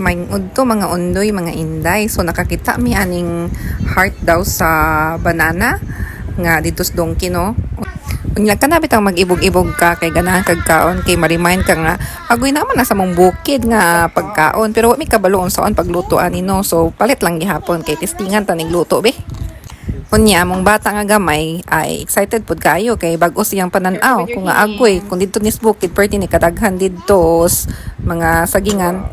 may udto mga undoy mga inday. So nakakita mi aning heart daw sa banana nga dito sa donkey no? Unya ka na bitang mag-ibog-ibog ka kay ganahan kag kaon kay ma-remind ka nga agoy naman nasa mong bukid nga pagkaon. Pero wa mi kabaloon saon pagluto ani no? So palit lang gihapon kay testingan tanig luto be. Unya, among bata nga gamay ay excited pud kayo kay bag-o siyang pananaw kung nga agoy kung dito nis bukid perti ni kadaghan dito s- mga sagingan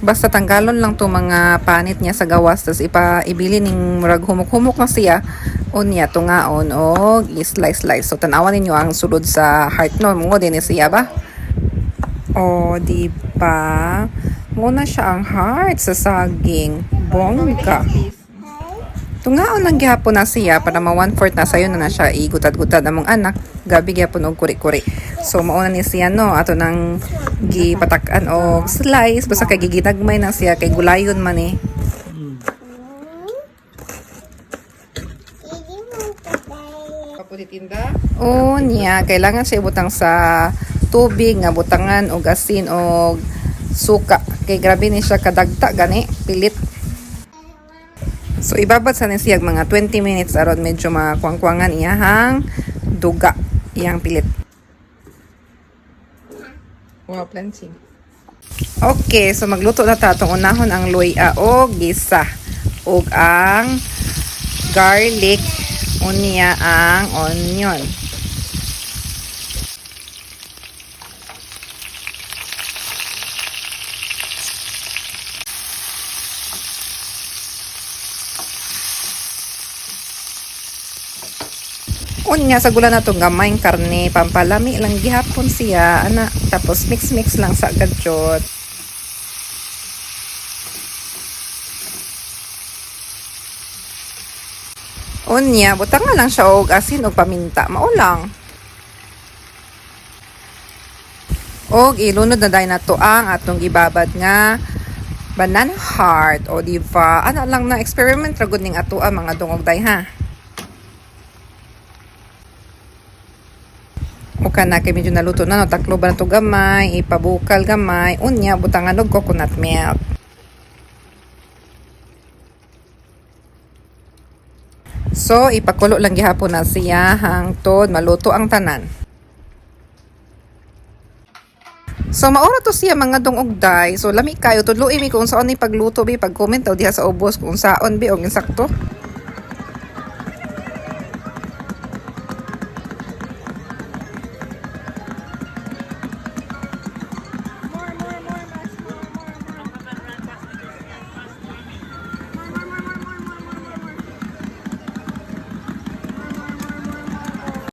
Basta tanggalon lang to mga panit niya sa gawas tapos ipa ibili ning murag humok-humok na siya. Unya tungaon o slice slice so tanawan ninyo ang sulod sa heart no? Mo din ni siya ba? O di ba? Muna siya ang heart sa saging bongga Tungaon lang gihapon na siya para ma one fourth na sayo na na siya igutad-gutad among anak gabi gihapon og kuri-kuri. So mauna ni siya no ato nang gipatakan og slice basta kay gigitagmay na siya kay gulayon man eh. Kaputitinda? Oo niya, kailangan siya butang sa tubig nga butangan og asin og suka. Kay grabe ni siya kadagta gani, pilit. So ibabad sa ni siya mga 20 minutes aron medyo makuangkuangan iyahang duga iyang pilit. Wow, plenty. Okay, so magluto na ta unahon ang luya o gisa ug ang garlic unya ang onion. Unya sa gula na tong gamay karne pampalami lang gihapon siya ana tapos mix mix lang sa gadjot. Unya, butang nga lang siya og asin og paminta, mao lang. Og ilunod na dahil na to ang atong gibabad nga banana heart o di ba ano lang na experiment ra gud ning ato ang mga dungog day ha. O kana kay medyo naluto na no taklo ba na to gamay, ipabukal gamay, unya butangan og coconut milk. So, ipakulo lang gihapon na siya hangtod maluto ang tanan. So, maura to siya mga dungogday. So, lami kayo. Tudluin mi kung saan ni pagluto bi. Pag-comment daw diha sa ubos kung saan bi o insakto.